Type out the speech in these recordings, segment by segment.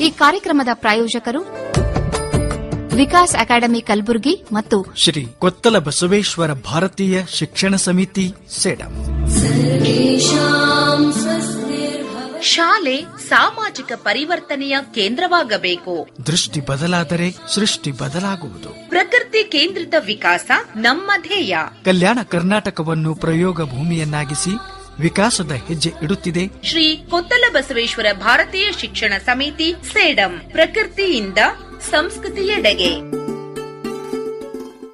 ಈ ಕಾರ್ಯಕ್ರಮದ ಪ್ರಾಯೋಜಕರು ವಿಕಾಸ್ ಅಕಾಡೆಮಿ ಕಲಬುರಗಿ ಮತ್ತು ಶ್ರೀ ಕೊತ್ತಲ ಬಸವೇಶ್ವರ ಭಾರತೀಯ ಶಿಕ್ಷಣ ಸಮಿತಿ ಸೇಡಂ. ಶಾಲೆ ಸಾಮಾಜಿಕ ಪರಿವರ್ತನೆಯ ಕೇಂದ್ರವಾಗಬೇಕು. ದೃಷ್ಟಿ ಬದಲಾದರೆ ಸೃಷ್ಟಿ ಬದಲಾಗುವುದು. ಪ್ರಕೃತಿ ಕೇಂದ್ರಿತ ವಿಕಾಸ ನಮ್ಮ ಧ್ಯೇಯ. ಕಲ್ಯಾಣ ಕರ್ನಾಟಕವನ್ನು ಪ್ರಯೋಗ ಭೂಮಿಯನ್ನಾಗಿಸಿ ವಿಕಾಸದ ಹೆಜ್ಜೆ ಇಡುತ್ತಿದೆ. ಶ್ರೀ ಕೊತ್ತಲ ಬಸವೇಶ್ವರ ಭಾರತೀಯ ಶಿಕ್ಷಣ ಸಮಿತಿ ಸೇಡಂ ಪ್ರಕೃತಿಯಿಂದ ಸಂಸ್ಕೃತಿಯೆಡೆಗೆ.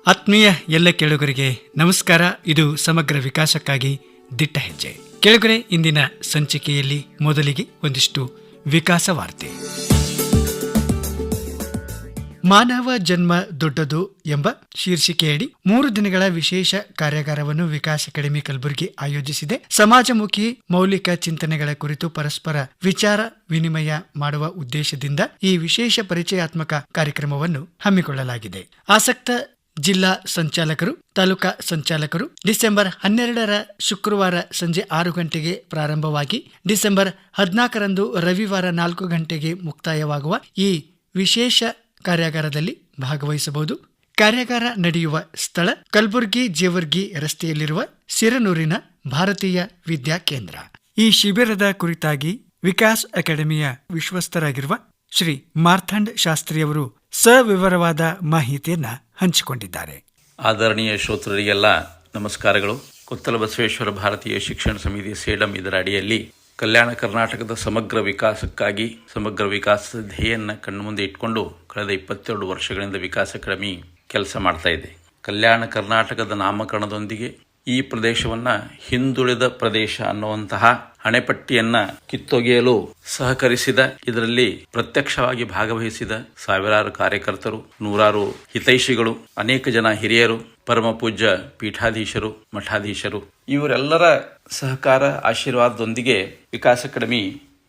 ಆತ್ಮೀಯ ಎಲ್ಲ ಕೇಳುಗರಿಗೆ ನಮಸ್ಕಾರ. ಇದು ಸಮಗ್ರ ವಿಕಾಸಕ್ಕಾಗಿ ದಿಟ್ಟ ಹೆಜ್ಜೆ. ಕೆಳಗರೆ ಇಂದಿನ ಸಂಚಿಕೆಯಲ್ಲಿ ಮೊದಲಿಗೆ ಒಂದಿಷ್ಟು ವಿಕಾಸ ವಾರ್ತೆ. ಮಾನವ ಜನ್ಮ ದೊಡ್ಡದು ಎಂಬ ಶೀರ್ಷಿಕೆಯಡಿ ಮೂರು ದಿನಗಳ ವಿಶೇಷ ಕಾರ್ಯಾಗಾರವನ್ನು ವಿಕಾಸ್ ಅಕಾಡೆಮಿ ಕಲಬುರಗಿ ಆಯೋಜಿಸಿದೆ. ಸಮಾಜಮುಖಿ ಮೌಲಿಕ ಚಿಂತನೆಗಳ ಕುರಿತು ಪರಸ್ಪರ ವಿಚಾರ ವಿನಿಮಯ ಮಾಡುವ ಉದ್ದೇಶದಿಂದ ಈ ವಿಶೇಷ ಪರಿಚಯಾತ್ಮಕ ಕಾರ್ಯಕ್ರಮವನ್ನು ಹಮ್ಮಿಕೊಳ್ಳಲಾಗಿದೆ. ಆಸಕ್ತ ಜಿಲ್ಲಾ ಸಂಚಾಲಕರು, ತಾಲೂಕಾ ಸಂಚಾಲಕರು ಡಿಸೆಂಬರ್ ಹನ್ನೆರಡರ ಶುಕ್ರವಾರ ಸಂಜೆ ಆರು ಗಂಟೆಗೆ ಪ್ರಾರಂಭವಾಗಿ ಡಿಸೆಂಬರ್ ಹದಿನಾಲ್ಕರಂದು ರವಿವಾರ ನಾಲ್ಕು ಗಂಟೆಗೆ ಮುಕ್ತಾಯವಾಗುವ ಈ ವಿಶೇಷ ಕಾರ್ಯಾಗಾರದಲ್ಲಿ ಭಾಗವಹಿಸಬಹುದು. ಕಾರ್ಯಾಗಾರ ನಡೆಯುವ ಸ್ಥಳ ಕಲ್ಬುರ್ಗಿ ಜೇವರ್ಗಿ ರಸ್ತೆಯಲ್ಲಿರುವ ಸಿರನೂರಿನ ಭಾರತೀಯ ವಿದ್ಯಾ ಕೇಂದ್ರ. ಈ ಶಿಬಿರದ ಕುರಿತಾಗಿ ವಿಕಾಸ್ ಅಕಾಡೆಮಿಯ ವಿಶ್ವಸ್ತರಾಗಿರುವ ಶ್ರೀ ಮಾರ್ಥಂಡ್ ಶಾಸ್ತ್ರಿಯವರು ಸವಿವರವಾದ ಮಾಹಿತಿಯನ್ನ ಹಂಚಿಕೊಂಡಿದ್ದಾರೆ. ಆದರಣೀಯ ಶ್ರೋತೃರಿಗೆಲ್ಲ ನಮಸ್ಕಾರಗಳು. ಕುತ್ತಲ ಬಸವೇಶ್ವರ ಭಾರತೀಯ ಶಿಕ್ಷಣ ಸಮಿತಿ ಸೇಡಂ ಇದರ ಅಡಿಯಲ್ಲಿ ಕಲ್ಯಾಣ ಕರ್ನಾಟಕದ ಸಮಗ್ರ ವಿಕಾಸಕ್ಕಾಗಿ, ಸಮಗ್ರ ವಿಕಾಸದ ಧ್ಯೇಯನ್ನ ಕಣ್ಣು ಮುಂದೆ ಇಟ್ಕೊಂಡು ಕಳೆದ ಇಪ್ಪತ್ತೆರಡು ವರ್ಷಗಳಿಂದ ವಿಕಾಸ ಅಕಾಡೆಮಿ ಕೆಲಸ ಮಾಡ್ತಾ ಇದೆ. ಕಲ್ಯಾಣ ಕರ್ನಾಟಕದ ನಾಮಕರಣದೊಂದಿಗೆ ಈ ಪ್ರದೇಶವನ್ನ ಹಿಂದುಳಿದ ಪ್ರದೇಶ ಅನ್ನುವಂತಹ ಹಣೆಪಟ್ಟಿಯನ್ನ ಕಿತ್ತೊಗೆಯಲು ಸಹಕರಿಸಿದ, ಇದರಲ್ಲಿ ಪ್ರತ್ಯಕ್ಷವಾಗಿ ಭಾಗವಹಿಸಿದ ಸಾವಿರಾರು ಕಾರ್ಯಕರ್ತರು, ನೂರಾರು ಹಿತೈಷಿಗಳು, ಅನೇಕ ಜನ ಹಿರಿಯರು, ಪರಮ ಪೂಜ್ಯ ಪೀಠಾಧೀಶರು, ಮಠಾಧೀಶರು, ಇವರೆಲ್ಲರ ಸಹಕಾರ ಆಶೀರ್ವಾದದೊಂದಿಗೆ ವಿಕಾಸ ಕಡಿಮೆ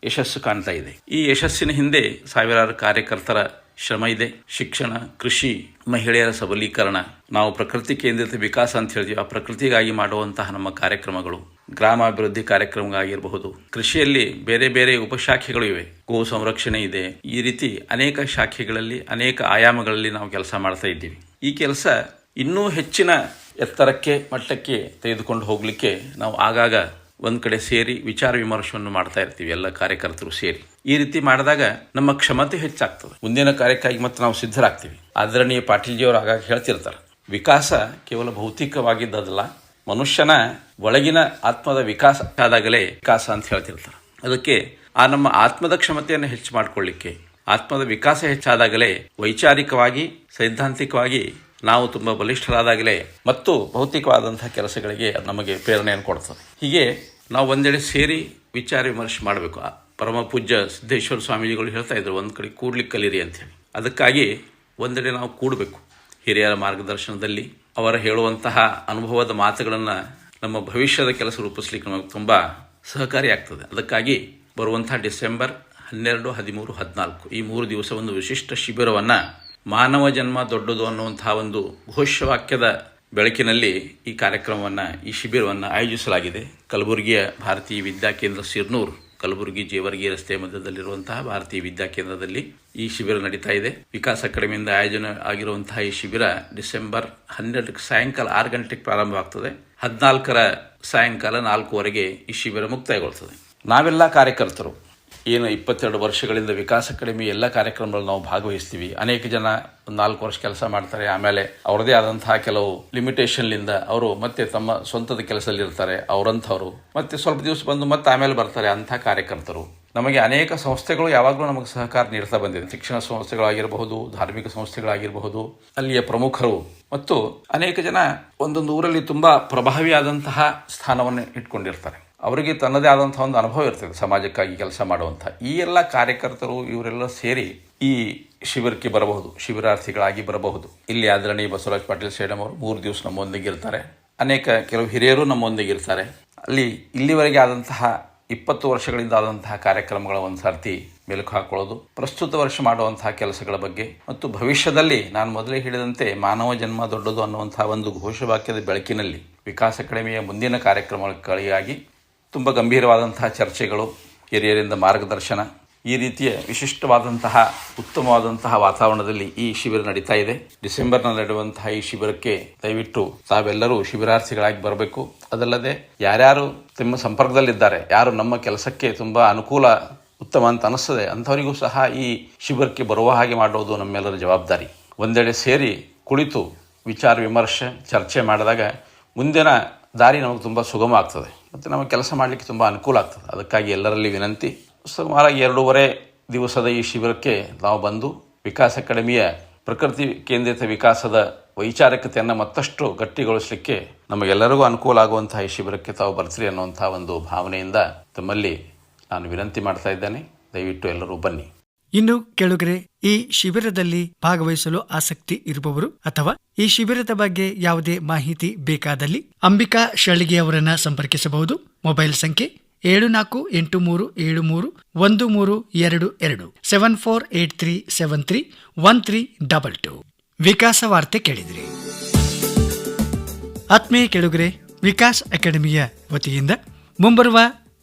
ಯಶಸ್ಸು ಕಾಣ್ತಾ ಇದೆ. ಈ ಯಶಸ್ಸಿನ ಹಿಂದೆ ಸಾವಿರಾರು ಕಾರ್ಯಕರ್ತರ ಶ್ರಮ ಇದೆ, ಶಿಕ್ಷಣ, ಕೃಷಿ, ಮಹಿಳೆಯರ ಸಬಲೀಕರಣ. ನಾವು ಪ್ರಕೃತಿ ಕೇಂದ್ರಿತ ವಿಕಾಸ ಅಂತ ಹೇಳ್ತೀವಿ. ಆ ಪ್ರಕೃತಿಗಾಗಿ ಮಾಡುವಂತಹ ನಮ್ಮ ಕಾರ್ಯಕ್ರಮಗಳು, ಗ್ರಾಮಾಭಿವೃದ್ಧಿ ಕಾರ್ಯಕ್ರಮಗಳಾಗಿರಬಹುದು. ಕೃಷಿಯಲ್ಲಿ ಬೇರೆ ಬೇರೆ ಉಪಶಾಖೆಗಳು ಇವೆ. ಗೋ ಸಂರಕ್ಷಣೆ ಇದೆ. ಈ ರೀತಿ ಅನೇಕ ಶಾಖೆಗಳಲ್ಲಿ, ಅನೇಕ ಆಯಾಮಗಳಲ್ಲಿ ನಾವು ಕೆಲಸ ಮಾಡ್ತಾ ಇದ್ದೀವಿ. ಈ ಕೆಲಸ ಇನ್ನೂ ಹೆಚ್ಚಿನ ಎತ್ತರಕ್ಕೆ, ಮಟ್ಟಕ್ಕೆ ತೆಗೆದುಕೊಂಡು ಹೋಗಲಿಕ್ಕೆ ನಾವು ಆಗಾಗ ಒಂದ್ ಕಡೆ ಸೇರಿ ವಿಚಾರ ವಿಮರ್ಶೆಯನ್ನು ಮಾಡ್ತಾ ಇರ್ತೀವಿ, ಎಲ್ಲ ಕಾರ್ಯಕರ್ತರು ಸೇರಿ. ಈ ರೀತಿ ಮಾಡಿದಾಗ ನಮ್ಮ ಕ್ಷಮತೆ ಹೆಚ್ಚಾಗ್ತದೆ. ಮುಂದಿನ ಕಾರ್ಯಕ್ಕಾಗಿ ಮತ್ತೆ ನಾವು ಸಿದ್ಧರಾಗ್ತೀವಿ. ಆದರಣೀಯ ಪಾಟೀಲ್ಜಿಯವರು ಆಗಾಗ ಹೇಳ್ತಿರ್ತಾರೆ, ವಿಕಾಸ ಕೇವಲ ಭೌತಿಕವಾಗಿದ್ದದಲ್ಲ, ಮನುಷ್ಯನ ಒಳಗಿನ ಆತ್ಮದ ವಿಕಾಸ ಆದಾಗಲೇ ವಿಕಾಸ ಅಂತ ಹೇಳ್ತಿರ್ತಾರೆ. ಅದಕ್ಕೆ ಆ ನಮ್ಮ ಆತ್ಮದ ಕ್ಷಮತೆಯನ್ನು ಹೆಚ್ಚು ಮಾಡಿಕೊಳ್ಳಿಕ್ಕೆ, ಆತ್ಮದ ವಿಕಾಸ ಹೆಚ್ಚಾದಾಗಲೇ ವೈಚಾರಿಕವಾಗಿ, ಸೈದ್ಧಾಂತಿಕವಾಗಿ ನಾವು ತುಂಬ ಬಲಿಷ್ಠರಾದಾಗಲೇ ಮತ್ತು ಭೌತಿಕವಾದಂತಹ ಕೆಲಸಗಳಿಗೆ ನಮಗೆ ಪ್ರೇರಣೆಯನ್ನು ಕೊಡ್ತದೆ. ಹೀಗೆ ನಾವು ಒಂದೆಡೆ ಸೇರಿ ವಿಚಾರ ವಿಮರ್ಶೆ ಮಾಡಬೇಕು. ಪರಮ ಪೂಜ್ಯ ಸಿದ್ದೇಶ್ವರ ಸ್ವಾಮೀಜಿಗಳು ಹೇಳ್ತಾ ಇದ್ರು, ಒಂದು ಕಡೆ ಕೂಡ್ಲಿಕ್ಕೆ ಕಲೀರಿ ಅಂತ ಹೇಳಿ. ಅದಕ್ಕಾಗಿ ಒಂದೆಡೆ ನಾವು ಕೂಡಬೇಕು. ಹಿರಿಯರ ಮಾರ್ಗದರ್ಶನದಲ್ಲಿ ಅವರ ಹೇಳುವಂತಹ ಅನುಭವದ ಮಾತುಗಳನ್ನು ನಮ್ಮ ಭವಿಷ್ಯದ ಕೆಲಸ ರೂಪಿಸ್ಲಿಕ್ಕೆ ನಮಗೆ ತುಂಬ ಸಹಕಾರಿಯಾಗ್ತದೆ ಅದಕ್ಕಾಗಿ ಬರುವಂತಹ ಡಿಸೆಂಬರ್ ಹನ್ನೆರಡು, ಹದಿಮೂರು, ಹದಿನಾಲ್ಕು ಈ ಮೂರು ದಿವಸ ಒಂದು ವಿಶಿಷ್ಟ ಶಿಬಿರವನ್ನು ಮಾನವ ಜನ್ಮ ದೊಡ್ಡದು ಅನ್ನುವಂತಹ ಒಂದು ಘೋಷವಾಕ್ಯದ ಬೆಳಕಿನಲ್ಲಿ ಈ ಕಾರ್ಯಕ್ರಮವನ್ನು, ಈ ಶಿಬಿರವನ್ನು ಆಯೋಜಿಸಲಾಗಿದೆ. ಕಲಬುರಗಿಯ ಭಾರತೀಯ ವಿದ್ಯಾಕೇಂದ್ರ ಸಿರ್ನೂರ್, ಕಲಬುರಗಿ ಜೇವರ್ಗಿ ರಸ್ತೆ ಮಧ್ಯದಲ್ಲಿರುವಂತಹ ಭಾರತೀಯ ವಿದ್ಯಾಕೇಂದ್ರದಲ್ಲಿ ಈ ಶಿಬಿರ ನಡೀತಾ ಇದೆ. ವಿಕಾಸ ಅಕಾಡೆಮಿಯಿಂದ ಆಯೋಜನೆ ಆಗಿರುವಂತಹ ಈ ಶಿಬಿರ ಡಿಸೆಂಬರ್ ಹನ್ನೆರಡಕ್ಕೆ ಸಾಯಂಕಾಲ ಆರು ಗಂಟೆಗೆ ಪ್ರಾರಂಭವಾಗ್ತದೆ. ಹದಿನಾಲ್ಕರ ಸಾಯಂಕಾಲ ನಾಲ್ಕುವರೆಗೆ ಈ ಶಿಬಿರ ಮುಕ್ತಾಯಗೊಳ್ತದೆ. ನಾವೆಲ್ಲ ಕಾರ್ಯಕರ್ತರು. ಏನು ಇಪ್ಪತ್ತೆರಡು ವರ್ಷಗಳಿಂದ ವಿಕಾಸ ಕಡಿಮೆ ಎಲ್ಲ ಕಾರ್ಯಕ್ರಮಗಳಲ್ಲಿ ನಾವು ಭಾಗವಹಿಸ್ತೀವಿ. ಅನೇಕ ಜನ ಒಂದು ನಾಲ್ಕು ವರ್ಷ ಕೆಲಸ ಮಾಡ್ತಾರೆ. ಆಮೇಲೆ ಅವರದೇ ಆದಂತಹ ಕೆಲವು ಲಿಮಿಟೇಷನ್ಲಿಂದ ಅವರು ಮತ್ತೆ ತಮ್ಮ ಸ್ವಂತದ ಕೆಲಸದಲ್ಲಿ ಇರ್ತಾರೆ. ಅವರಂಥವ್ರು. ಮತ್ತೆ ಸ್ವಲ್ಪ ದಿವಸ ಬಂದು ಮತ್ತೆ ಆಮೇಲೆ ಬರ್ತಾರೆ ಅಂಥ ಕಾರ್ಯಕರ್ತರು. ನಮಗೆ ಅನೇಕ ಸಂಸ್ಥೆಗಳು ಯಾವಾಗಲೂ ನಮಗೆ ಸಹಕಾರ ನೀಡ್ತಾ ಬಂದಿದೆ. ಶಿಕ್ಷಣ ಸಂಸ್ಥೆಗಳಾಗಿರಬಹುದು ಧಾರ್ಮಿಕ ಸಂಸ್ಥೆಗಳಾಗಿರಬಹುದು ಅಲ್ಲಿಯ ಪ್ರಮುಖರು. ಮತ್ತು ಅನೇಕ ಜನ ಒಂದೊಂದು ಊರಲ್ಲಿ ತುಂಬಾ ಪ್ರಭಾವಿಯಾದಂತಹ ಸ್ಥಾನವನ್ನು ಇಟ್ಕೊಂಡಿರ್ತಾರೆ. ಅವರಿಗೆ ತನ್ನದೇ ಆದಂಥ ಒಂದು ಅನುಭವ ಇರ್ತದೆ ಸಮಾಜಕ್ಕಾಗಿ ಕೆಲಸ ಮಾಡುವಂಥ ಈ ಎಲ್ಲ ಕಾರ್ಯಕರ್ತರು ಇವರೆಲ್ಲ ಸೇರಿ ಈ ಶಿಬಿರಕ್ಕೆ ಬರಬಹುದು, ಶಿಬಿರಾರ್ಥಿಗಳಾಗಿ ಬರಬಹುದು. ಇಲ್ಲಿ ಆದರಣೀಯ ಬಸವರಾಜ್ ಪಾಟೀಲ್ ಸ್ಟೇಡಿಯಂ ಅವರು ಮೂರು ದಿವಸ ನಮ್ಮೊಂದಿಗೆ ಇರ್ತಾರೆ. ಅನೇಕ ಕೆಲವು ಹಿರಿಯರು ನಮ್ಮೊಂದಿಗೆ ಇರ್ತಾರೆ. ಅಲ್ಲಿ ಇಲ್ಲಿವರೆಗೆ ಆದಂತಹ ಇಪ್ಪತ್ತು ವರ್ಷಗಳಿಂದ ಆದಂತಹ ಕಾರ್ಯಕ್ರಮಗಳ ಒಂದು ಸರ್ತಿ ಮೆಲುಕು ಹಾಕೊಳ್ಳೋದು, ಪ್ರಸ್ತುತ ವರ್ಷ ಮಾಡುವಂತಹ ಕೆಲಸಗಳ ಬಗ್ಗೆ ಮತ್ತು ಭವಿಷ್ಯದಲ್ಲಿ ನಾನು ಮೊದಲೇ ಹೇಳಿದಂತೆ ಮಾನವ ಜನ್ಮ ದೊಡ್ಡದು ಅನ್ನುವಂತಹ ಒಂದು ಘೋಷವಾಕ್ಯದ ಬೆಳಕಿನಲ್ಲಿ ವಿಕಾಸ ಕಡಿಮೆಯ ಮುಂದಿನ ಕಾರ್ಯಕ್ರಮಗಳಿಗಾಗಿ ತುಂಬ ಗಂಭೀರವಾದಂತಹ ಚರ್ಚೆಗಳು, ಹಿರಿಯರಿಂದ ಮಾರ್ಗದರ್ಶನ, ಈ ರೀತಿಯ ವಿಶಿಷ್ಟವಾದಂತಹ ಉತ್ತಮವಾದಂತಹ ವಾತಾವರಣದಲ್ಲಿ ಈ ಶಿಬಿರ ನಡೀತಾ ಇದೆ. ಡಿಸೆಂಬರ್ನಲ್ಲಿ ನಡೆಯುವಂತಹ ಈ ಶಿಬಿರಕ್ಕೆ ದಯವಿಟ್ಟು ತಾವೆಲ್ಲರೂ ಶಿಬಿರಾರ್ಥಿಗಳಾಗಿ ಬರಬೇಕು. ಅದಲ್ಲದೆ ಯಾರ್ಯಾರು ತಮ್ಮ ಸಂಪರ್ಕದಲ್ಲಿದ್ದಾರೆ, ಯಾರು ನಮ್ಮ ಕೆಲಸಕ್ಕೆ ತುಂಬ ಅನುಕೂಲ, ಉತ್ತಮ ಅಂತ ಅನಿಸ್ತದೆ, ಅಂಥವರಿಗೂ ಸಹ ಈ ಶಿಬಿರಕ್ಕೆ ಬರುವ ಹಾಗೆ ಮಾಡೋದು ನಮ್ಮೆಲ್ಲರ ಜವಾಬ್ದಾರಿ. ಒಂದೆಡೆ ಸೇರಿ ಕುಳಿತು ವಿಚಾರ ವಿಮರ್ಶೆ, ಚರ್ಚೆ ಮಾಡಿದಾಗ ಮುಂದಿನ ದಾರಿ ನಮಗೆ ತುಂಬ ಸುಗಮ ಆಗ್ತದೆ. ಮತ್ತು ನಮಗೆ ಕೆಲಸ ಮಾಡಲಿಕ್ಕೆ ತುಂಬ ಅನುಕೂಲ ಆಗ್ತದೆ. ಅದಕ್ಕಾಗಿ ಎಲ್ಲರಲ್ಲಿ ವಿನಂತಿ. ಸುಮಾರು ಎರಡೂವರೆ ದಿವಸದ ಈ ಶಿಬಿರಕ್ಕೆ ನಾವು ಬಂದು ವಿಕಾಸ ಅಕಾಡೆಮಿಯ ಪ್ರಕೃತಿ ಕೇಂದ್ರಿತ ವಿಕಾಸದ ವೈಚಾರಿಕತೆಯನ್ನು ಮತ್ತಷ್ಟು ಗಟ್ಟಿಗೊಳಿಸಲಿಕ್ಕೆ ನಮಗೆಲ್ಲರಿಗೂ ಅನುಕೂಲ ಆಗುವಂತಹ ಈ ಶಿಬಿರಕ್ಕೆ ತಾವು ಬರ್ತೀರಿ ಅನ್ನುವಂಥ ಒಂದು ಭಾವನೆಯಿಂದ ತಮ್ಮಲ್ಲಿ ನಾನು ವಿನಂತಿ ಮಾಡ್ತಾ ಇದ್ದೇನೆ. ದಯವಿಟ್ಟು ಎಲ್ಲರೂ ಬನ್ನಿ. ಇನ್ನು ಕೆಳಗರೆ, ಈ ಶಿಬಿರದಲ್ಲಿ ಭಾಗವಹಿಸಲು ಆಸಕ್ತಿ ಇರುವವರು ಅಥವಾ ಈ ಶಿಬಿರದ ಬಗ್ಗೆ ಯಾವುದೇ ಮಾಹಿತಿ ಬೇಕಾದಲ್ಲಿ ಅಂಬಿಕಾ ಶಳಿಗೆ ಅವರನ್ನ ಸಂಪರ್ಕಿಸಬಹುದು. ಮೊಬೈಲ್ ಸಂಖ್ಯೆ ಏಳು ನಾಲ್ಕು ಎಂಟು ಮೂರು ಏಳು ಮೂರು ಒಂದು ಮೂರು ಎರಡು ಎರಡು seven four eight three seven three one three double two. ವಿಕಾಸ ವಾರ್ತೆ ಕೇಳಿದ್ರಿ. ಆತ್ಮೀಯ ಕೆಳಗರೆ, ವಿಕಾಸ್ ಅಕಾಡೆಮಿಯ ವತಿಯಿಂದ ಮುಂಬರುವ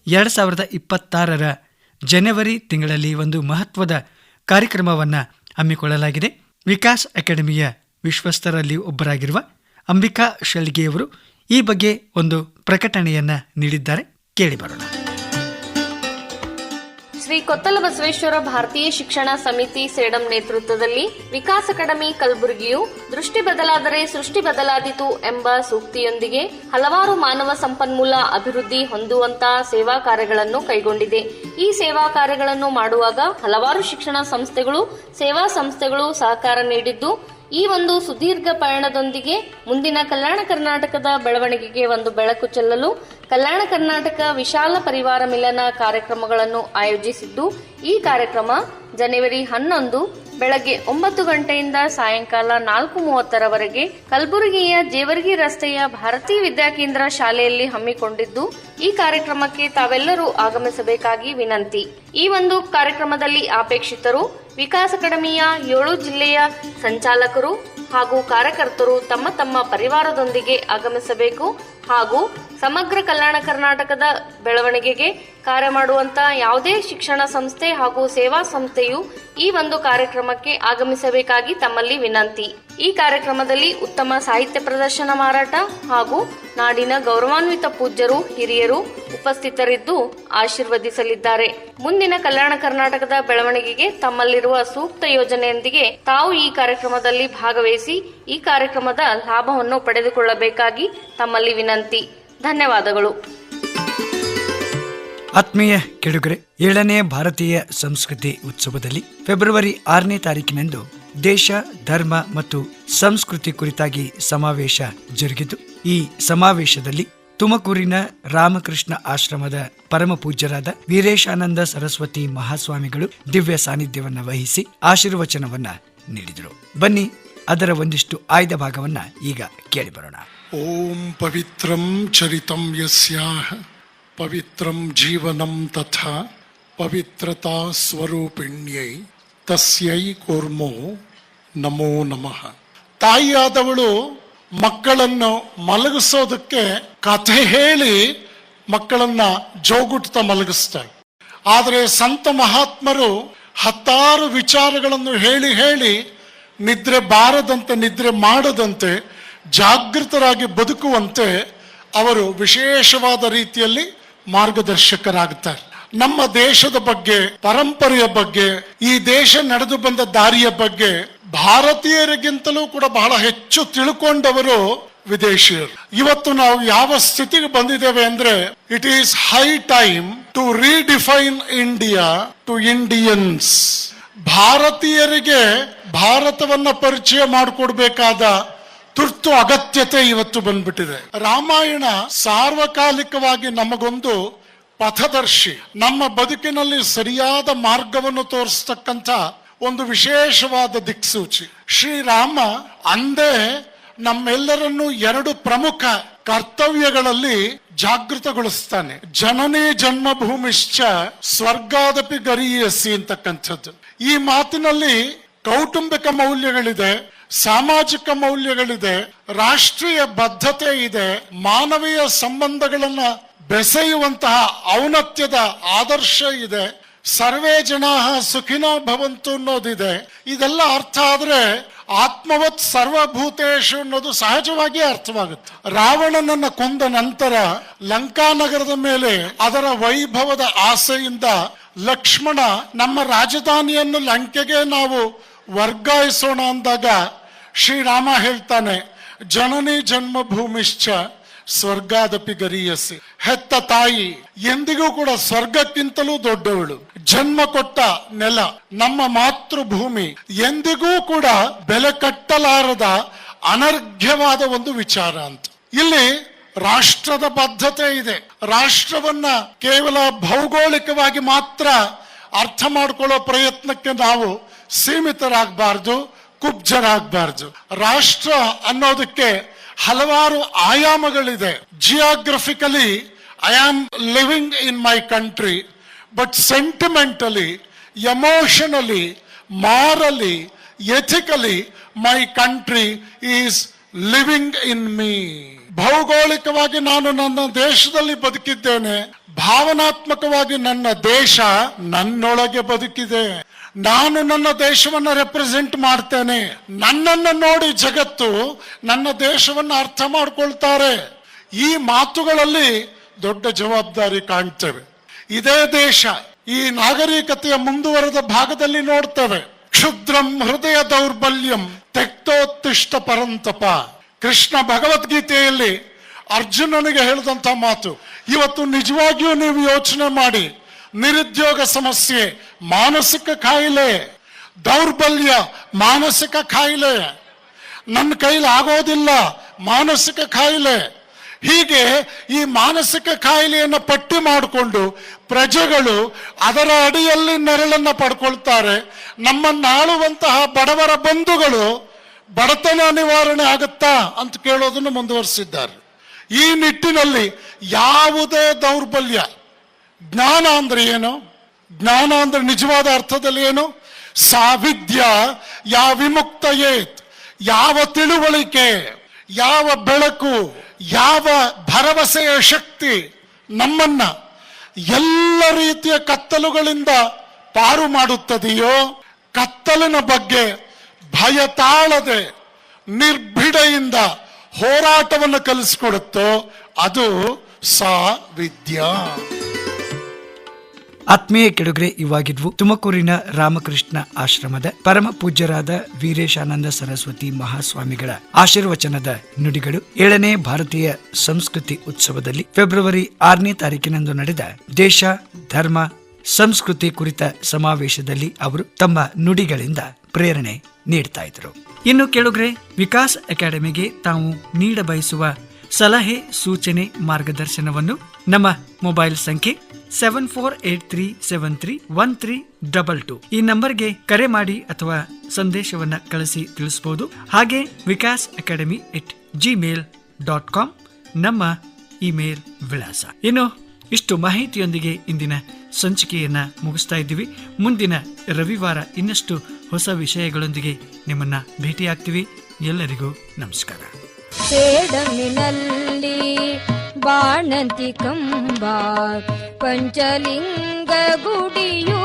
ಎರಡ್ ಸಾವಿರದ ಇಪ್ಪತ್ತಾರರ ಜನವರಿ ತಿಂಗಳಲ್ಲಿ ಒಂದು ಮಹತ್ವದ ಕಾರ್ಯಕ್ರಮವನ್ನು ಹಮ್ಮಿಕೊಳ್ಳಲಾಗಿದೆ. ವಿಕಾಸ್ ಅಕಾಡೆಮಿಯ ವಿಶ್ವಸ್ತರಲ್ಲಿ ಒಬ್ಬರಾಗಿರುವ ಅಂಬಿಕಾ ಶೆಲ್ಗೆಯವರು ಈ ಬಗ್ಗೆ ಒಂದು ಪ್ರಕಟಣೆಯನ್ನ ನೀಡಿದ್ದಾರೆ. ಕೇಳಿ ಬರೋಣ. ಶ್ರೀ ಕೊತ್ತಲ ಬಸವೇಶ್ವರ ಭಾರತೀಯ ಶಿಕ್ಷಣ ಸಮಿತಿ ಸೇಡಂ ನೇತೃತ್ವದಲ್ಲಿ ವಿಕಾಸ್ ಅಕಾಡೆಮಿ ಕಲಬುರಗಿಯು ದೃಷ್ಟಿ ಬದಲಾದರೆ ಸೃಷ್ಟಿ ಬದಲಾದೀತು ಎಂಬ ಸೂಕ್ತಿಯೊಂದಿಗೆ ಹಲವಾರು ಮಾನವ ಸಂಪನ್ಮೂಲ ಅಭಿವೃದ್ಧಿ ಹೊಂದುವಂತಹ ಸೇವಾ ಕಾರ್ಯಗಳನ್ನು ಕೈಗೊಂಡಿದೆ. ಈ ಸೇವಾ ಕಾರ್ಯಗಳನ್ನು ಮಾಡುವಾಗ ಹಲವಾರು ಶಿಕ್ಷಣ ಸಂಸ್ಥೆಗಳು, ಸೇವಾ ಸಂಸ್ಥೆಗಳು ಸಹಕಾರ ನೀಡಿದ್ದು ಈ ಒಂದು ಸುದೀರ್ಘ ಪಯಣದೊಂದಿಗೆ ಮುಂದಿನ ಕಲ್ಯಾಣ ಕರ್ನಾಟಕದ ಬೆಳವಣಿಗೆಗೆ ಒಂದು ಬೆಳಕು ಚೆಲ್ಲಲು ಕಲ್ಯಾಣ ಕರ್ನಾಟಕ ವಿಶಾಲ ಪರಿವಾರ ಮಿಲನ ಕಾರ್ಯಕ್ರಮಗಳನ್ನು ಆಯೋಜಿಸಿದ್ದು ಈ ಕಾರ್ಯಕ್ರಮ ಜನವರಿ ಹನ್ನೊಂದು ಬೆಳಗ್ಗೆ ಒಂಬತ್ತು ಗಂಟೆಯಿಂದ ಸಾಯಂಕಾಲ ನಾಲ್ಕು ಮೂವತ್ತರವರೆಗೆ ಕಲಬುರಗಿಯ ಜೇವರ್ಗಿ ರಸ್ತೆಯ ಭಾರತೀಯ ವಿದ್ಯಾಕೇಂದ್ರ ಶಾಲೆಯಲ್ಲಿ ಹಮ್ಮಿಕೊಂಡಿದ್ದು, ಈ ಕಾರ್ಯಕ್ರಮಕ್ಕೆ ತಾವೆಲ್ಲರೂ ಆಗಮಿಸಬೇಕಾಗಿ ವಿನಂತಿ. ಈ ಒಂದು ಕಾರ್ಯಕ್ರಮದಲ್ಲಿ ಅಪೇಕ್ಷಿತರು, ವಿಕಾಸ್ ಅಕಾಡೆಮಿಯ ಏಳು ಜಿಲ್ಲೆಯ ಸಂಚಾಲಕರು ಹಾಗೂ ಕಾರ್ಯಕರ್ತರು ತಮ್ಮ ತಮ್ಮ ಪರಿವಾರದೊಂದಿಗೆ ಆಗಮಿಸಬೇಕು. ಹಾಗೂ ಸಮಗ್ರ ಕಲ್ಯಾಣ ಕರ್ನಾಟಕದ ಬೆಳವಣಿಗೆಗೆ ಕಾರ್ಯ ಮಾಡುವಂತ ಯಾವುದೇ ಶಿಕ್ಷಣ ಸಂಸ್ಥೆ ಹಾಗೂ ಸೇವಾ ಸಂಸ್ಥೆಯು ಈ ಒಂದು ಕಾರ್ಯಕ್ರಮಕ್ಕೆ ಆಗಮಿಸಬೇಕಾಗಿ ತಮ್ಮಲ್ಲಿ ವಿನಂತಿ. ಈ ಕಾರ್ಯಕ್ರಮದಲ್ಲಿ ಉತ್ತಮ ಸಾಹಿತ್ಯ ಪ್ರದರ್ಶನ ಮಾರಾಟ ಹಾಗೂ ನಾಡಿನ ಗೌರವಾನ್ವಿತ ಪೂಜ್ಯರು, ಹಿರಿಯರು ಉಪಸ್ಥಿತರಿದ್ದು ಆಶೀರ್ವದಿಸಲಿದ್ದಾರೆ. ಮುಂದಿನ ಕಲ್ಯಾಣ ಕರ್ನಾಟಕದ ಬೆಳವಣಿಗೆಗೆ ತಮ್ಮಲ್ಲಿರುವ ಸೂಕ್ತ ಯೋಜನೆಯೊಂದಿಗೆ ತಾವು ಈ ಕಾರ್ಯಕ್ರಮದಲ್ಲಿ ಭಾಗವಹಿಸಿ ಈ ಕಾರ್ಯಕ್ರಮದ ಲಾಭವನ್ನು ಪಡೆದುಕೊಳ್ಳಬೇಕಾಗಿ ತಮ್ಮಲ್ಲಿ ವಿನಂತಿ. ಧನ್ಯವಾದಗಳು. ಆತ್ಮೀಯ ಕೆಡುಗರೆ ಏಳನೇ ಭಾರತೀಯ ಸಂಸ್ಕೃತಿ ಉತ್ಸವದಲ್ಲಿ ಫೆಬ್ರವರಿ ಆರನೇ ತಾರೀಕಿನಂದು ದೇಶ, ಧರ್ಮ ಮತ್ತು ಸಂಸ್ಕೃತಿ ಕುರಿತಾಗಿ ಸಮಾವೇಶ ಜರುಗಿತು. ಈ ಸಮಾವೇಶದಲ್ಲಿ ತುಮಕೂರಿನ ರಾಮಕೃಷ್ಣ ಆಶ್ರಮದ ಪರಮ ಪೂಜ್ಯರಾದ ವೀರೇಶಾನಂದ ಸರಸ್ವತಿ ಮಹಾಸ್ವಾಮಿಗಳು ದಿವ್ಯ ಸಾನ್ನಿಧ್ಯವನ್ನು ವಹಿಸಿ ಆಶೀರ್ವಚನವನ್ನ ನೀಡಿದರು. ಬನ್ನಿ, ಅದರ ಒಂದಿಷ್ಟು ಆಯ್ದ ಭಾಗವನ್ನ ಈಗ ಕೇಳಿ ಬರೋಣ ಓಂ ಪವಿತ್ರಂ ಚರಿತಂ ಯಸ್ಯಾಹ, ಪವಿತ್ರಂ ಜೀವನಂ ತಥಾ, ಪವಿತ್ರತಾ ಸ್ವರೂಪಿಣ್ಯೈ, ತಸ್ಯೈ ಕೂರ್ಮೋ. ನಮೋ ನಮಃ. ತಾಯಿಯಾದವಳು ಮಕ್ಕಳನ್ನು ಮಲಗಿಸೋದಕ್ಕೆ ಕಥೆ ಹೇಳಿ ಮಕ್ಕಳನ್ನ ಜೋಗುಟ್ತಾ ಮಲಗಿಸ್ತಾಳೆ. ಆದರೆ ಸಂತ ಮಹಾತ್ಮರು ಹತ್ತಾರು ವಿಚಾರಗಳನ್ನು ಹೇಳಿ ಹೇಳಿ ನಿದ್ರೆ ಬಾರದಂತೆ, ನಿದ್ರೆ ಮಾಡದಂತೆ, ಜಾಗೃತರಾಗಿ ಬದುಕುವಂತೆ ಅವರು ವಿಶೇಷವಾದ ರೀತಿಯಲ್ಲಿ ಮಾರ್ಗದರ್ಶಕರಾಗುತ್ತಾರೆ ನಮ್ಮ ದೇಶದ ಬಗ್ಗೆ, ಪರಂಪರೆಯ ಬಗ್ಗೆ, ಈ ದೇಶ ನಡೆದು ಬಂದ ದಾರಿಯ ಬಗ್ಗೆ ಭಾರತೀಯರಿಗಿಂತಲೂ ಕೂಡ ಬಹಳ ಹೆಚ್ಚು ತಿಳ್ಕೊಂಡವರು ವಿದೇಶಿಯರು. ಇವತ್ತು ನಾವು ಯಾವ ಸ್ಥಿತಿಗೆ ಬಂದಿದ್ದೇವೆ ಅಂದ್ರೆ it is high time to redefine India to Indians ಭಾರತೀಯರಿಗೆ ಭಾರತವನ್ನ ಪರಿಚಯ ಮಾಡಿಕೊಡ್ಬೇಕಾದ ತುರ್ತು ಅಗತ್ಯತೆ ಇವತ್ತು ಬಂದ್ಬಿಟ್ಟಿದೆ. ರಾಮಾಯಣ ಸಾರ್ವಕಾಲಿಕವಾಗಿ ನಮಗೊಂದು ಪಥದರ್ಶಿ. ನಮ್ಮ ಬದುಕಿನಲ್ಲಿ ಸರಿಯಾದ ಮಾರ್ಗವನ್ನು ತೋರಿಸ್ತಕ್ಕಂಥ ಒಂದು ವಿಶೇಷವಾದ ದಿಕ್ಸೂಚಿ. ಶ್ರೀರಾಮ ಅಂದೇ ನಮ್ಮೆಲ್ಲರನ್ನು ಎರಡು ಪ್ರಮುಖ ಕರ್ತವ್ಯಗಳಲ್ಲಿ ಜಾಗೃತಗೊಳಿಸ್ತಾನೆ. ಜನನೇ ಜನ್ಮಭೂಮಿಶ್ಚ ಸ್ವರ್ಗಾದಪಿ ಗರಿಯಸಿ ಅಂತಕ್ಕಂಥದ್ದು. ಈ ಮಾತಿನಲ್ಲಿ ಕೌಟುಂಬಿಕ ಮೌಲ್ಯಗಳಿದೆ, ಸಾಮಾಜಿಕ ಮೌಲ್ಯಗಳಿದೆ, ರಾಷ್ಟ್ರೀಯ ಬದ್ಧತೆ ಇದೆ, ಮಾನವೀಯ ಸಂಬಂಧಗಳನ್ನ ಬೆಸೆಯುವಂತಹ ಔನತ್ಯದ ಆದರ್ಶ ಇದೆ. ಸರ್ವೇ ಜನ ಸುಖಿನೋ ಭವಂತು ಅನ್ನೋದಿದೆ. ಇದೆಲ್ಲ ಅರ್ಥ ಆದ್ರೆ ಆತ್ಮವತ್ ಸರ್ವಭೂತೇಶು ಅನ್ನೋದು ಸಹಜವಾಗಿ ಅರ್ಥವಾಗುತ್ತೆ. ರಾವಣನನ್ನ ಕೊಂದ ನಂತರ ಲಂಕಾನಗರದ ಮೇಲೆ ಅದರ ವೈಭವದ ಆಸೆಯಿಂದ ಲಕ್ಷ್ಮಣ ನಮ್ಮ ರಾಜಧಾನಿಯನ್ನು ಲಂಕೆಗೆ ನಾವು ವರ್ಗಾಯಿಸೋಣ ಅಂದಾಗ ಶ್ರೀರಾಮ ಹೇಳ್ತಾನೆ, ಜನನಿ ಜನ್ಮಭೂಮಿಶ್ಚ ಸ್ವರ್ಗಾದಪಿ ಗರಿಯಸಿ. ಹೆತ್ತ ತಾಯಿ ಎಂದಿಗೂ ಕೂಡ ಸ್ವರ್ಗಕ್ಕಿಂತಲೂ ದೊಡ್ಡವಳು. ಜನ್ಮ ಕೊಟ್ಟ ನೆಲ, ನಮ್ಮ ಮಾತೃಭೂಮಿ, ಎಂದಿಗೂ ಕೂಡ ಬೆಲೆ ಕಟ್ಟಲಾರದ ಅನರ್ಘ್ಯವಾದ ಒಂದು ವಿಚಾರ ಅಂತ. ಇಲ್ಲಿ ರಾಷ್ಟ್ರದ ಬದ್ಧತೆ ಇದೆ. ರಾಷ್ಟ್ರವನ್ನ ಕೇವಲ ಭೌಗೋಳಿಕವಾಗಿ ಮಾತ್ರ ಅರ್ಥ ಮಾಡಿಕೊಳ್ಳೋ ಪ್ರಯತ್ನಕ್ಕೆ ನಾವು ಸೀಮಿತರಾಗಬಾರ್ದು, ಕುಬ್ಜರಾಗಬಾರ್ದು. ರಾಷ್ಟ್ರ ಅನ್ನೋದಕ್ಕೆ ಹಲವಾರು ಆಯಾಮಗಳಿದೆ. Geographically I am living in my country but sentimentally emotionally morally ethically my country is living in me ಭೌಗೋಳಿಕವಾಗಿ ನಾನು ನನ್ನ ದೇಶದಲ್ಲಿ ಬದುಕಿದ್ದೇನೆ. ಭಾವನಾತ್ಮಕವಾಗಿ ನನ್ನ ದೇಶ ನನ್ನೊಳಗೆ ಬದುಕಿದೆ. ನಾನು ನನ್ನ ದೇಶವನ್ನು ರೆಪ್ರೆಸೆಂಟ್ ಮಾಡ್ತೇನೆ. ನನ್ನನ್ನು ನೋಡಿ ಜಗತ್ತು ನನ್ನ ದೇಶವನ್ನು ಅರ್ಥ ಮಾಡ್ಕೊಳ್ತಾರೆ. ಈ ಮಾತುಗಳಲ್ಲಿ ದೊಡ್ಡ ಜವಾಬ್ದಾರಿ ಕಾಣ್ತೇವೆ. ಇದೇ ದೇಶ ಈ ನಾಗರಿಕತೆಯ ಮುಂದುವರೆದ ಭಾಗದಲ್ಲಿ ನೋಡ್ತೇವೆ. ಕ್ಷುದ್ರಂ ಹೃದಯ ದೌರ್ಬಲ್ಯಂ ತೆಕ್ತೋತ್ತಿಷ್ಟ ಪರಂತಪ. ಕೃಷ್ಣ ಭಗವದ್ಗೀತೆಯಲ್ಲಿ ಅರ್ಜುನನಿಗೆ ಹೇಳಿದಂತ ಮಾತು, ಇವತ್ತು ನಿಜವಾಗಿಯೂ ನೀವು ಯೋಚನೆ ಮಾಡಿ, ನಿರುದ್ಯೋಗ ಸಮಸ್ಯೆ, ಮಾನಸಿಕ ಕಾಯಿಲೆ, ದೌರ್ಬಲ್ಯ, ಮಾನಸಿಕ ಕಾಯಿಲೆ. ನನ್ನ ಕೈಲಿ ಆಗೋದಿಲ್ಲ, ಮಾನಸಿಕ ಕಾಯಿಲೆ. ಹೀಗೆ ಈ ಮಾನಸಿಕ ಕಾಯಿಲೆಯನ್ನು ಪಟ್ಟಿ ಮಾಡಿಕೊಂಡು ಪ್ರಜೆಗಳು ಅದರ ಅಡಿಯಲ್ಲಿ ನೆರಳನ್ನು ಪಡ್ಕೊಳ್ತಾರೆ. ನಮ್ಮನ್ನಾಳುವಂತಹ ಬಡವರ ಬಂಧುಗಳು ಬಡತನ ನಿವಾರಣೆ ಆಗುತ್ತಾ ಅಂತ ಕೇಳೋದನ್ನು ಮುಂದುವರಿಸಿದ್ದಾರೆ. ಈ ನಿಟ್ಟಿನಲ್ಲಿ ಯಾವುದೇ ದೌರ್ಬಲ್ಯ, ಜ್ಞಾನ ಅಂದ್ರೆ ಏನು? ಜ್ಞಾನ ಅಂದ್ರೆ ನಿಜವಾದ ಅರ್ಥದಲ್ಲಿ ಏನು? ಸಾವಿದ್ಯ ವಿಮುಕ್ತ ಏತ್ ಯಾವ ತಿಳುವಳಿಕೆ, ಯಾವ ಬೆಳಕು, ಯಾವ ಭರವಸೆಯ ಶಕ್ತಿ ನಮ್ಮನ್ನ ಎಲ್ಲ ರೀತಿಯ ಕತ್ತಲುಗಳಿಂದ ಪಾರು ಮಾಡುತ್ತದೆಯೋ, ಕತ್ತಲಿನ ಬಗ್ಗೆ ಭಯ ತಾಳದೆ, ನಿರ್ಭಿಡೆಯಿಂದ ಹೋರಾಟವನ್ನು ಕಲಿಸಿಕೊಡುತ್ತೋ, ಅದು ಸಾ ವಿದ್ಯಾ. ಆತ್ಮೀಯ ಕೆಡುಗರೆ, ಇವಾಗಿದ್ವು ತುಮಕೂರಿನ ರಾಮಕೃಷ್ಣ ಆಶ್ರಮದ ಪರಮ ಪೂಜ್ಯರಾದ ವೀರೇಶಾನಂದ ಸರಸ್ವತಿ ಮಹಾಸ್ವಾಮಿಗಳ ಆಶೀರ್ವಚನದ ನುಡಿಗಳು. ಏಳನೇ ಭಾರತೀಯ ಸಂಸ್ಕೃತಿ ಉತ್ಸವದಲ್ಲಿ ಫೆಬ್ರವರಿ ಆರನೇ ತಾರೀಕಿನಂದು ನಡೆದ ದೇಶ, ಧರ್ಮ, ಸಂಸ್ಕೃತಿ ಕುರಿತ ಸಮಾವೇಶದಲ್ಲಿ ಅವರು ತಮ್ಮ ನುಡಿಗಳಿಂದ ಪ್ರೇರಣೆ ನೀಡ್ತಾ ಇದ್ರು ಇನ್ನು ಕೆಳುಗ್ರೆ, ವಿಕಾಸ್ ಅಕಾಡೆಮಿಗೆ ತಾವು ನೀಡ ಬಯಸುವ ಸಲಹೆ, ಸೂಚನೆ, ಮಾರ್ಗದರ್ಶನವನ್ನು ನಮ್ಮ ಮೊಬೈಲ್ ಸಂಖ್ಯೆ seven four eight three seven three one three double two ಈ ನಂಬರ್ಗೆ ಕರೆ ಮಾಡಿ ಅಥವಾ ಸಂದೇಶವನ್ನ ಕಳಿಸಿ ತಿಳಿಸಬಹುದು ಹಾಗೆ Vikas academy at Gmail dot com ನಮ್ಮ ಇಮೇಲ್ ವಿಳಾಸ. ಇನ್ನು ಇಷ್ಟು ಮಾಹಿತಿಯೊಂದಿಗೆ ಇಂದಿನ ಸಂಚಿಕೆಯನ್ನ ಮುಗಿಸ್ತಾ ಇದ್ದೀವಿ. ಮುಂದಿನ ರವಿವಾರ ಇನ್ನಷ್ಟು ಹೊಸ ವಿಷಯಗಳೊಂದಿಗೆ ನಿಮ್ಮನ್ನ ಭೇಟಿಯಾಗ್ತೀವಿ. ಎಲ್ಲರಿಗೂ ನಮಸ್ಕಾರ. ಬಾಣಂತಿ ಕಂಬ ಪಂಚಲಿಂಗ ಗುಡಿಯು.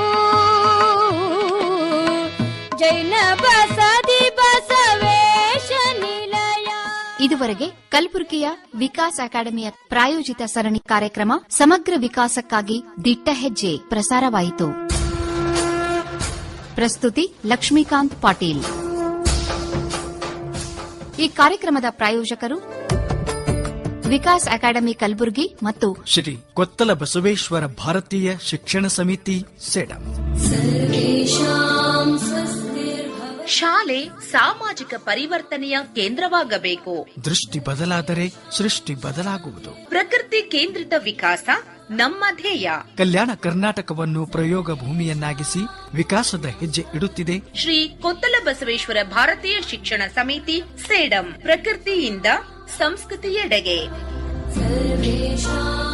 ಜೈನ ಬಸದಿ ಬಸವೇಶ ನಿಲಯ. ಇದುವರೆಗೆ ಕಲಬುರಗಿಯ ವಿಕಾಸ್ ಅಕಾಡೆಮಿಯ ಪ್ರಾಯೋಜಿತ ಸರಣಿ ಕಾರ್ಯಕ್ರಮ ಸಮಗ್ರ ವಿಕಾಸಕ್ಕಾಗಿ ದಿಟ್ಟ ಹೆಜ್ಜೆ ಪ್ರಸಾರವಾಯಿತು. ಪ್ರಸ್ತುತಿ ಲಕ್ಷ್ಮೀಕಾಂತ್ ಪಾಟೀಲ್. ಈ ಕಾರ್ಯಕ್ರಮದ ಪ್ರಾಯೋಜಕರು ವಿಕಾಸ್ ಅಕಾಡೆಮಿ ಕಲಬುರಗಿ ಮತ್ತು ಶ್ರೀ ಕೊತ್ತಲ ಬಸವೇಶ್ವರ ಭಾರತೀಯ ಶಿಕ್ಷಣ ಸಮಿತಿ ಸೇಡಂ. ಶಾಲೆ ಸಾಮಾಜಿಕ ಪರಿವರ್ತನೆಯ ಕೇಂದ್ರವಾಗಬೇಕು. ದೃಷ್ಟಿ ಬದಲಾದರೆ ಸೃಷ್ಟಿ ಬದಲಾಗುವುದು. ಪ್ರಕೃತಿ ಕೇಂದ್ರಿತ ವಿಕಾಸ ನಮ್ಮ ಧ್ಯೇಯ. ಕಲ್ಯಾಣ ಕರ್ನಾಟಕವನ್ನು ಪ್ರಯೋಗ ಭೂಮಿಯನ್ನಾಗಿಸಿ ವಿಕಾಸದ ಹೆಜ್ಜೆ ಇಡುತ್ತಿದೆ. ಶ್ರೀ ಕೊತ್ತಲ ಬಸವೇಶ್ವರ ಭಾರತೀಯ ಶಿಕ್ಷಣ ಸಮಿತಿ ಸೇಡಂ. ಪ್ರಕೃತಿಯಿಂದ ಸಂಸ್ಕೃತಿಯೆಡೆಗೆ. ಸರ್ವೇಷಾಂ